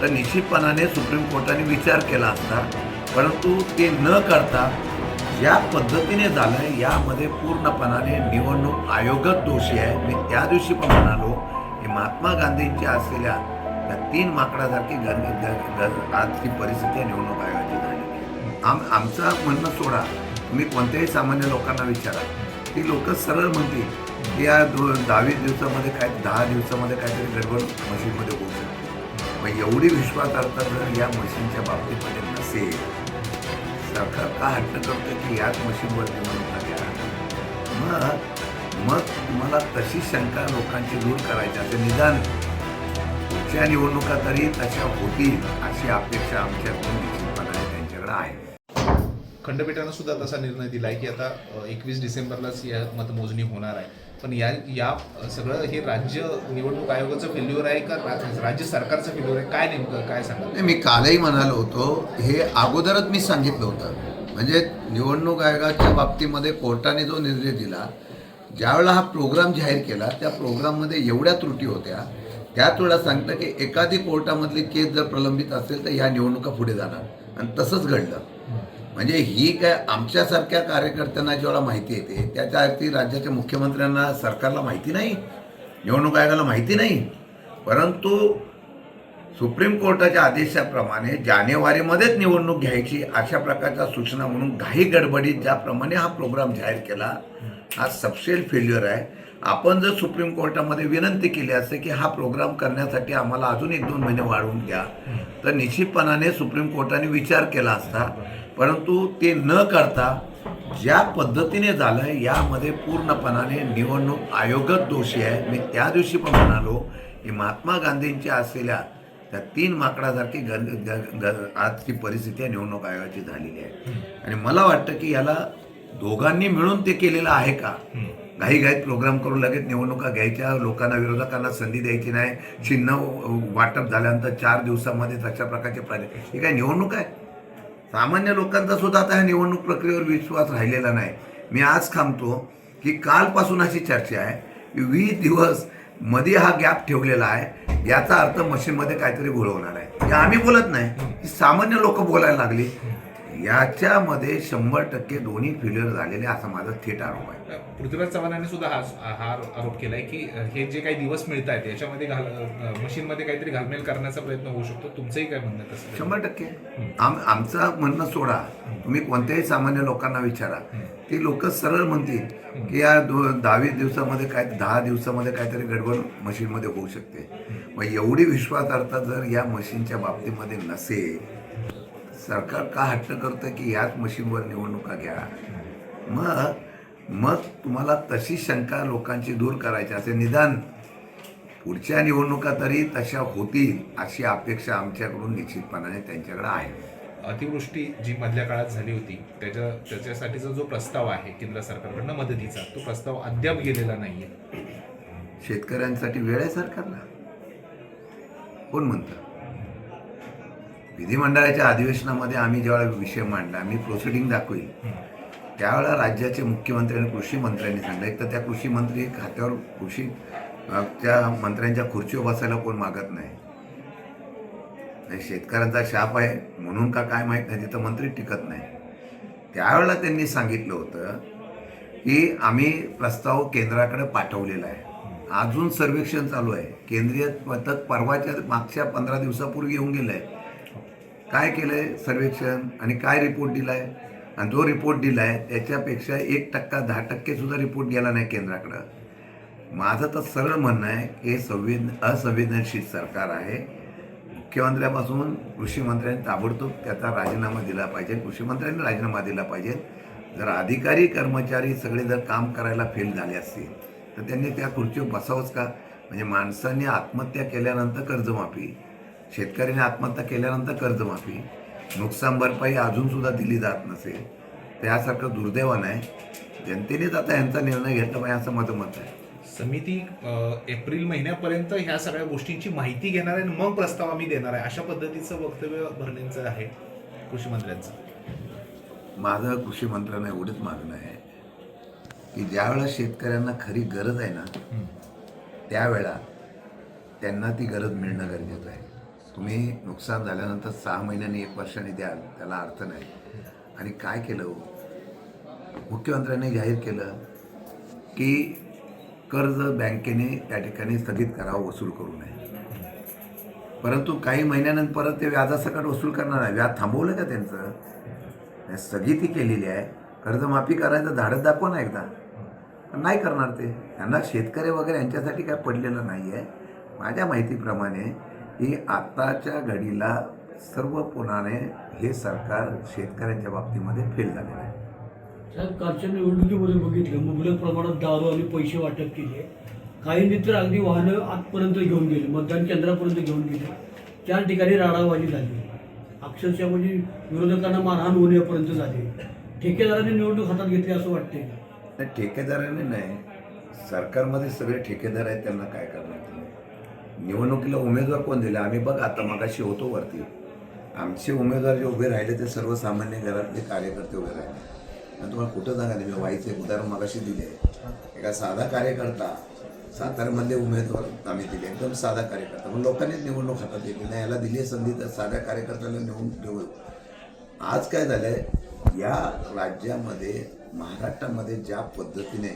तर निश्चितपणाने सुप्रीम कोर्टाने विचार केला असता परंतु ते न करता ज्या पद्धतीने झालं यामध्ये पूर्णपणाने निवडणूक आयोगच दोषी आहे. मी त्या दिवशी पण म्हणालो की महात्मा गांधींच्या असलेल्या त्या तीन माकडासारखी गण आजची परिस्थिती निवडणूक आयोगाची झालेली आम आमचं म्हणणं सोडा. तुम्ही कोणत्याही सामान्य लोकांना विचारा. ती लोक सरळ म्हणतील की या दो दहावीस दिवसामध्ये काय दहा दिवसामध्ये काहीतरी गडबड मशीनमध्ये होऊ शकते. मग एवढी विश्वासार्हता जर या मशीनच्या बाबतीमध्ये म्हणजे नसेल. सरकार का हट्ट करतं की याच मशीनवर निवडणुका घ्या मग मग तुम्हाला तशी शंका लोकांची दूर करायची असं निदान पुढच्या निवडणुका तरी तशा होतील अशी अपेक्षा आमच्याकडून निश्चितपणाने त्यांच्याकडे आहे. खंडपीठानं सुद्धा तसा निर्णय दिला आहे की आता एकवीस डिसेंबरलाच या मतमोजणी होणार आहे. पण या या सगळं हे राज्य निवडणूक आयोगाचं फेल्युअर आहे का राज्य सरकारचं फेल्युअर आहे? काय नेमकं काय सांगा? मी कालही म्हणालो होतो हे अगोदरच मी सांगितलं होतं. म्हणजे निवडणूक आयोगाच्या बाबतीमध्ये कोर्टाने जो निर्णय दिला ज्यावेळेला हा प्रोग्राम जाहीर केला त्या प्रोग्राममध्ये एवढ्या त्रुटी होत्या त्याच वेळेला सांगतं की एखादी कोर्टामधली केस जर प्रलंबित असेल तर ह्या निवडणुका पुढे जाणार. आणि तसंच घडलं. म्हणजे ही काय आमच्यासारख्या कार्यकर्त्यांना जेवढा माहिती येते त्याच्या अर्थी राज्याच्या मुख्यमंत्र्यांना सरकारला माहिती नाही निवडणूक आयोगाला माहिती नाही. परंतु सुप्रीम कोर्टाच्या आदेशाप्रमाणे जानेवारीमध्येच निवडणूक घ्यायची अशा प्रकारच्या सूचना म्हणून घाई गडबडीत ज्याप्रमाणे हा प्रोग्राम जाहीर केला हा सबसेल फेल्युअर आहे. आपण जर सुप्रीम कोर्टामध्ये विनंती केली असते की हा प्रोग्राम करण्यासाठी आम्हाला अजून एक दोन महिने वाढवून घ्या तर निश्चितपणाने सुप्रीम कोर्टाने विचार केला असता परंतु ते न करता ज्या पद्धतीने झालं यामध्ये पूर्णपणाने निवडणूक आयोगच दोषी आहे. मी त्या दिवशी पण म्हणालो की महात्मा गांधींच्या असलेल्या त्या तीन माकडासारखी गण आजची परिस्थिती निवडणूक आयोगाची झालेली आहे. आणि मला वाटतं की याला दोघांनी मिळून ते केलेलं आहे का? घाईघाईत प्रोग्राम करून लगेच निवडणुका घ्यायच्या लोकांना विरोधकांना संधी द्यायची नाही चिन्ह वाटप झाल्यानंतर चार दिवसामध्ये तशा प्रकारचे प्राणे हे काय निवडणूक आहे? सामान्य लोकांचा सुद्धा आता ह्या निवडणूक प्रक्रियेवर विश्वास राहिलेला नाही. मी आज थांबतो की कालपासून अशी चर्चा आहे की वीस दिवसमध्ये हा गॅप ठेवलेला आहे. याचा अर्थ मशीनमध्ये काहीतरी घोळ आहे. आम्ही बोलत नाही. की सामान्य लोक बोलायला लागली. याच्यामध्ये शंभर टक्के दोन्ही फेल्युअर झालेले असा माझा थेट आरोप आहे. पृथ्वीराज चव्हाणांनी सुद्धा हा हा आरोप केलाय की हे जे काही दिवस मिळत आहेत याच्यामध्ये घाल मशीनमध्ये काहीतरी घालमेल करण्याचा प्रयत्न होऊ शकतो. तुमचंही काय म्हणणं तसं? शंभर टक्के. आम आमचं म्हणणं सोडा. तुम्ही कोणत्याही सामान्य लोकांना विचारा. ती लोक सरळ म्हणतील की या दो दहावीस दिवसामध्ये काय दहा दिवसामध्ये काहीतरी गडबड मशीनमध्ये होऊ शकते. मग एवढी विश्वासार्हता जर या मशीनच्या बाबतीमध्ये नसेल सरकार का हट्ट करतं की याच मशीनवर निवडणुका घ्या? मग मग तुम्हाला तशी शंका लोकांची दूर करायची असेल निदान पुढच्या निवडणुका तरी तशा होतील अशी अपेक्षा आमच्याकडून निश्चितपणाने त्यांच्याकडे आहे. अतिवृष्टी जी मधल्या काळात झाली होती त्याच्या त्याच्यासाठीचा जो प्रस्ताव आहे केंद्र सरकारकडनं मदतीचा तो प्रस्ताव अद्याप गेलेला नाहीये. शेतकऱ्यांसाठी वेळ आहे सरकारला? कोण म्हणतं? विधिमंडळाच्या अधिवेशनामध्ये आम्ही जेव्हा विषय मांडला आम्ही प्रोसिडिंग दाखवील त्यावेळेला राज्याचे मुख्यमंत्री आणि कृषी मंत्र्यांनी सांगितलं. एक तर त्या कृषी मंत्री खात्यावर कृषी त्या मंत्र्यांच्या खुर्चीवर बसायला कोण मागत नाही. नाही, शेतकऱ्यांचा शाप आहे म्हणून का काय माहीत नाही तिथं मंत्री टिकत नाही. त्यावेळेला त्यांनी सांगितलं होतं की आम्ही प्रस्ताव केंद्राकडे पाठवलेला आहे. अजून सर्वेक्षण चालू आहे. केंद्रीय पथक परवाच्या मागच्या पंधरा दिवसापूर्वी येऊन गेलं आहे काय केलं आहे सर्वेक्षण आणि काय रिपोर्ट दिला आहे आणि जो रिपोर्ट दिला आहे त्याच्यापेक्षा एक टक्का दहा टक्के सुद्धा रिपोर्ट गेला नाही केंद्राकडं. माझं तर सरळ म्हणणं आहे की हे संवेद असंवेदनशील सरकार आहे. मुख्यमंत्र्यापासून कृषी मंत्र्यांनी ताबडतोब त्याचा राजीनामा दिला पाहिजे. कृषीमंत्र्यांनी राजीनामा दिला पाहिजे. जर अधिकारी कर्मचारी सगळे जर काम करायला फेल झाले असतील तर त्यांनी त्या खुर्चीवर बसावंच का? म्हणजे माणसांनी आत्महत्या केल्यानंतर कर्जमाफी. शेतकऱ्याने आत्महत्या केल्यानंतर कर्जमाफी नुकसान भरपाई अजूनसुद्धा दिली जात नसेल तर यासारखं दुर्दैवानं आहे. जनतेनेच आता यांचा निर्णय घेतला पाहिजे असं माझं मत आहे. समिती एप्रिल महिन्यापर्यंत ह्या सगळ्या गोष्टींची माहिती घेणार आहे आणि मग प्रस्ताव आम्ही देणार आहे. अशा पद्धतीचं वक्तव्य भरणेंचं आहे कृषी मंत्र्यांचं. माझं कृषी मंत्र्यांना एवढंच मागणं आहे की ज्यावेळेला शेतकऱ्यांना खरी गरज आहे ना त्यावेळा त्यांना ती गरज मिळणं गरजेचं आहे. तुम्ही नुकसान झाल्यानंतर सहा महिन्यांनी एक वर्षाने द्याल त्याला अर्थ नाही. आणि काय केलं? मुख्यमंत्र्यांनी जाहीर केलं की कर्ज बँकेने त्या ठिकाणी स्थगित करावं वसूल करू नये. परंतु काही महिन्यानंतर परत ते व्याजासकट वसूल करणार आहे. व्याज थांबवलं का त्यांचं? स्थगिती केलेली आहे. कर्जमाफी करायचं धाडस दाखवा ना एकदा. नाही करणार ते. त्यांना शेतकरी वगैरे यांच्यासाठी काय पडलेलं नाही आहे माझ्या माहितीप्रमाणे ही आत्ताच्या घडीला सर्वपणाने हे सरकार शेतकऱ्यांच्या बाबतीमध्ये फेल झालेलं आहे. साहेब कालच्या निवडणुकीमध्ये बघितलं मुबलक प्रमाणात दारू आणि पैसे वाटप केले. काहींनी तर अगदी वाहनं आतपर्यंत घेऊन गेली मतदान केंद्रापर्यंत घेऊन गेली. चार ठिकाणी राडाबाजी झाली. अक्षरशः म्हणजे विरोधकांना मारहाण होण्यापर्यंत झाली. ठेकेदारांनी निवडणूक हातात घेतली असं वाटतंय नाही ठेकेदाराने नाही. सरकारमध्ये सगळे ठेकेदार आहेत त्यांना काय करणार निवडणुकीला उमेदवार कोण दिले? आम्ही बघ आता मगाशी होतो वरती. आमचे उमेदवार जे उभे राहिले ते सर्वसामान्य घरातले कार्यकर्ते उभे राहिले. आणि तुम्हाला कुठं सांगा मी व्हायचं एक उदाहरण मगाशी दिले. एका साधा कार्यकर्ता साताऱ्यामधले उमेदवार आम्ही दिले. एकदम साधा कार्यकर्ता. पण लोकांनीच निवडणूक हातात घेतली. नाही याला दिली आहे संधी तर साध्या कार्यकर्त्याला निवडून ठेवू आज काय झालं आहे या राज्यामध्ये महाराष्ट्रामध्ये ज्या पद्धतीने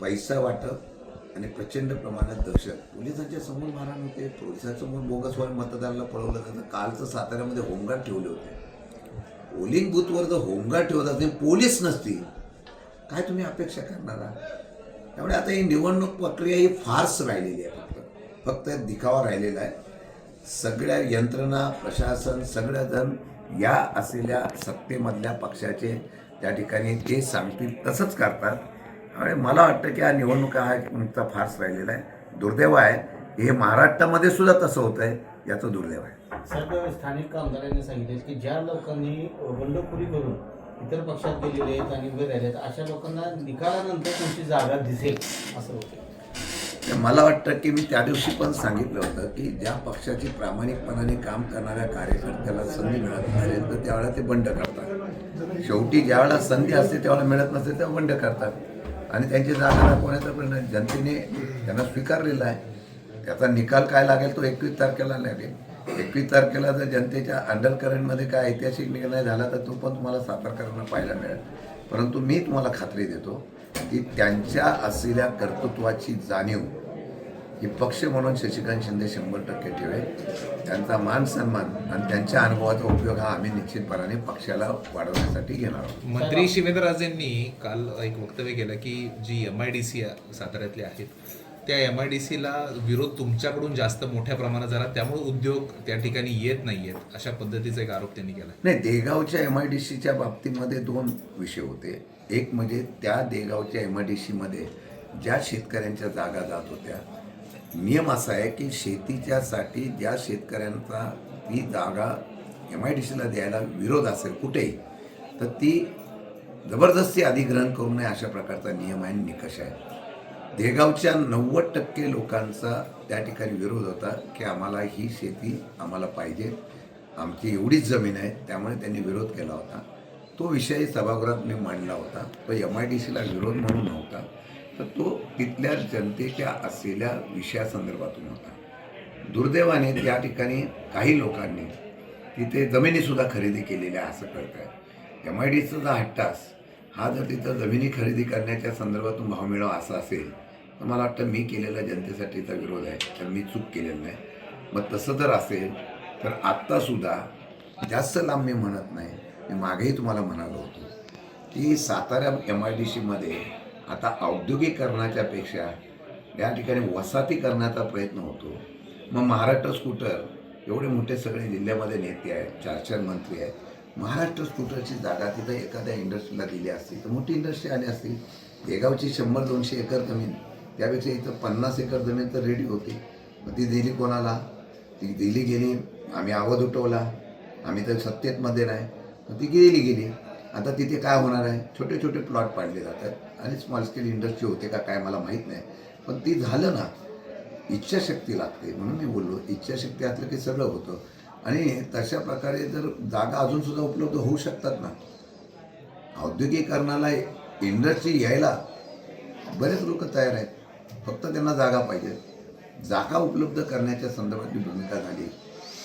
पैसा वाटप आणि प्रचंड प्रमाणात दहशत. पोलिसांच्या समोर मारहाण होते. पोलिसांसमोर बोगस वाढ मतदाराला पळवलं जातं. कालचं साताऱ्यामध्ये होमगार्ड ठेवले होते. पोलिंग बूथवर जर होमगार्ड ठेवत असेल पोलीस नसतील काय तुम्ही अपेक्षा करणार आहात? त्यामुळे आता ही निवडणूक प्रक्रिया ही फार्स राहिलेली आहे फक्त. फक्त दिखावा राहिलेला आहे. सगळ्या यंत्रणा प्रशासन सगळ्याजण या असलेल्या सत्तेमधल्या पक्षाचे त्या ठिकाणी जे सांगतील तसंच करतात. त्यामुळे मला वाटतं की हा निवडणुका हा नुकता फार्स राहिलेला आहे. दुर्दैव आहे. हे महाराष्ट्रामध्ये सुद्धा तसं होतं आहे याचं दुर्दैव आहे. साहेब स्थानिक कामगारांनी सांगितले की ज्या लोकांनी बंडखोरी करून इतर पक्षात गेलेले आहेत आणि उभे राहिले आहेत अशा लोकांना निकालानंतर तुमची जागा दिसेल असं होतं. मला वाटतं की मी त्या दिवशी पण सांगितलं होतं की ज्या पक्षाची प्रामाणिकपणाने काम करणाऱ्या कार्यकर्त्याला संधी मिळत नसेल तर त्यावेळेला ते बंड करतात. शेवटी ज्यावेळेला संधी असते त्यावेळेला मिळत नसते तेव्हा बंड करतात. आणि त्यांची जागा दाखवण्याचा प्रश्न जनतेने त्यांना स्वीकारलेला आहे. त्याचा निकाल काय लागेल तो एकवीस तारखेला लागेल. एकवीस तारखेला जर जनतेच्या अंडर करंटमध्ये काय ऐतिहासिक निर्णय झाला तर तो पण तुम्हाला सातारकरांना पाहायला मिळेल. परंतु मी तुम्हाला खात्री देतो की त्यांच्या असलेल्या कर्तृत्वाची जाणीव ही पक्ष म्हणून शशिकांत शिंदे शंभर टक्के ठेवेल त्यांचा मान सन्मान आणि त्यांच्या अनुभवाचा उपयोग हा आम्ही निश्चितपणाने पक्षाला वाढवण्यासाठी घेणार आहोत. मंत्री शिवेंद्रराजेंनी काल एक वक्तव्य केलं की G M I D C साताऱ्यातल्या आहेत त्या एम आय डी सीला विरोध तुमच्याकडून जास्त मोठ्या प्रमाणात झाला त्यामुळे उद्योग त्या ठिकाणी येत नाही आहेत अशा पद्धतीचा एक आरोप त्यांनी केला नाही देगावच्या एम आय डी सीच्या बाबतीमध्ये दोन विषय होते. एक म्हणजे त्या देगावच्या एम आय डी सीमध्ये ज्या शेतकऱ्यांच्या जागा जात होत्या नियम असा आहे की शेतीच्यासाठी ज्या शेतकऱ्यांचा ती जागा एम आय डी सीला द्यायला विरोध असेल कुठेही तर ती जबरदस्ती अधिग्रहण करू नये अशा प्रकारचा नियम आहे आणि निकष आहे. देगावच्या नव्वद टक्के लोकांचा त्या ठिकाणी विरोध होता की आम्हाला ही शेती आम्हाला पाहिजे. आमची एवढीच जमीन आहे त्यामुळे त्यांनी विरोध केला होता. तो विषय सभागृहात मी मांडला होता. तो एम आय डी सीला विरोध म्हणून नव्हता. तर तो तिथल्या जनतेच्या असलेल्या विषयासंदर्भातून होता. दुर्दैवाने त्या ठिकाणी काही लोकांनी तिथे जमिनीसुद्धा खरेदी केलेल्या आहे असं कळत आहे एम आय डी सीचा हट्टास हा जर तिथं जमिनी खरेदी करण्याच्या संदर्भातून भाव मिळावा असा असेल तर मला वाटतं मी केलेला जनतेसाठीचा विरोध आहे तर मी चूक केलेलं नाही. मग तसं जर असेल तर आत्तासुद्धा जास्त लांब मी म्हणत नाही. मी मागेही तुम्हाला म्हणालो होतो की सातारा एम आय डी सीमध्ये आता औद्योगिकरणाच्या पेक्षा या ठिकाणी वसाहतीकरणाचा प्रयत्न होतो. मग महाराष्ट्र स्कूटर एवढे मोठे सगळे जिल्ह्यामध्ये नेते आहेत चार चार मंत्री आहेत. महाराष्ट्र स्कूटरची जागा तिथं एखाद्या इंडस्ट्रीला दिली असती तर मोठी इंडस्ट्री आली असती. देगावची शंभर दोनशे एकर जमीन त्यापेक्षा इथं पन्नास एकर जमीन तर रेडी होती. मग ती दिली कोणाला? ती दिली गेली आम्ही आवाज उठवला. आम्ही तर सत्तेतमध्ये नाही. मग ती गेली गेली आता तिथे काय होणार आहे? छोटे छोटे प्लॉट पाडले जातात. आणि स्मॉल स्केल इंडस्ट्री होते का काय मला माहीत नाही. पण ती झालं ना इच्छाशक्ती लागते. म्हणून मी बोललो इच्छाशक्ती असलं की सगळं होतं. आणि तशा प्रकारे जर जागा अजूनसुद्धा उपलब्ध होऊ शकतात ना. औद्योगिकरणाला इंडस्ट्री यायला बरेच लोक तयार आहेत. फक्त त्यांना जागा पाहिजे. जागा उपलब्ध करण्याच्या संदर्भातली भूमिका झाली.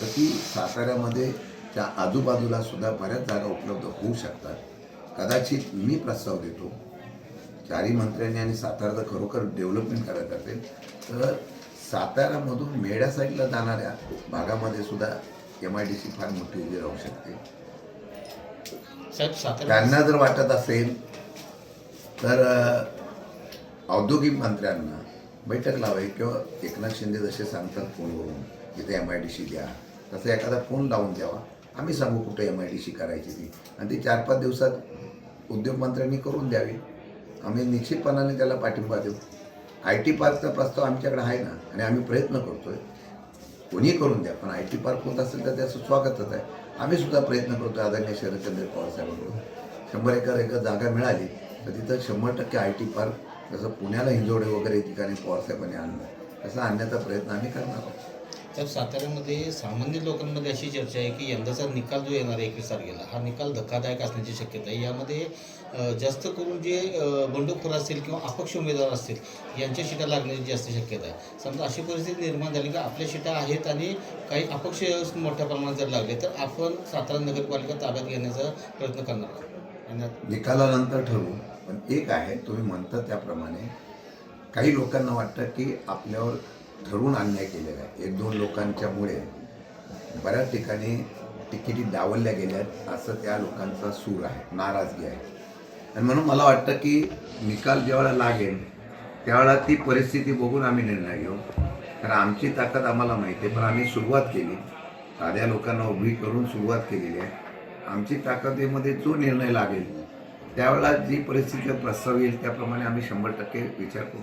तर ती साताऱ्यामध्ये त्या आजूबाजूला सुद्धा बऱ्याच जागा उपलब्ध होऊ शकतात. कदाचित मी प्रस्ताव देतो. चारही मंत्र्यांनी आणि साताऱ्याचं खरोखर डेव्हलपमेंट करायचं असेल तर साताऱ्यामधून मेढ्या साईडला जाणाऱ्या भागामध्ये सुद्धा एम आय डी सी फार मोठी उभी राहू शकते. त्यांना जर वाटत असेल तर औद्योगिक मंत्र्यांना बैठक लावावी किंवा एकनाथ शिंदे जसे सांगतात फोनवरून इथे एम आय डी सी द्या. तसं एखादा फोन लावून द्यावा. आम्ही सांगू कुठे एम आय डी सी करायची ती. आणि ती चार पाच दिवसात उद्योगमंत्र्यांनी करून द्यावी. आम्ही निश्चितपणाने त्याला पाठिंबा देऊ. आय टी पार्कचा प्रस्ताव आमच्याकडे आहे ना आणि आम्ही प्रयत्न करतोय. कोणी करून द्या पण आय टी पार्क होत असेल तर त्याचं स्वागतच आहे. आम्ही सुद्धा प्रयत्न करतो आदरणीय शरदचंद्र पवार साहेबांकडून. शंभर एकर एकर जागा मिळाली तर तिथं शंभर टक्के आय टी पार्क जसं पुण्याला हिंजोडे वगैरे ठिकाणी पवारसाहेबांनी आणलं तसं आणण्याचा प्रयत्न आम्ही करणार आहोत. तर साताऱ्यामध्ये सामान्य लोकांमध्ये अशी चर्चा आहे की यंदाचा निकाल जो येणार आहे एकवीस तारखेला हा निकाल धक्कादायक असण्याची शक्यता आहे. यामध्ये जास्त करून जे बंडखोर असतील किंवा अपक्ष उमेदवार असतील यांच्या शिटा लागण्याची जास्त शक्यता आहे. समजा अशी परिस्थिती निर्माण झाली की आपल्या शिटा आहेत आणि काही अपक्ष मोठ्या प्रमाणात जर लागले तर आपण सातारा नगरपालिका ताब्यात घेण्याचा प्रयत्न करणार आहोत. आणि निकालानंतर ठरवू पण एक आहे तुम्ही म्हणता त्याप्रमाणे काही लोकांना वाटतं की आपल्यावर ठरवून अन्याय केलेला आहे. एक दोन लोकांच्यामुळे बऱ्याच ठिकाणी तिकिटी डावलल्या गेल्यात असं त्या लोकांचा सूर आहे नाराजगी आहे. आणि म्हणून मला वाटतं की निकाल ज्यावेळेला लागेल त्यावेळेला ती परिस्थिती बघून आम्ही निर्णय घेऊ. कारण आमची ताकद आम्हाला माहिती आहे पण आम्ही सुरुवात केली. साध्या लोकांना उभी करून सुरुवात केलेली आहे. आमची ताकदीमध्ये जो निर्णय लागेल त्यावेळेला जी परिस्थिती प्रस्ताव येईल त्याप्रमाणे आम्ही शंभर टक्के विचार करू.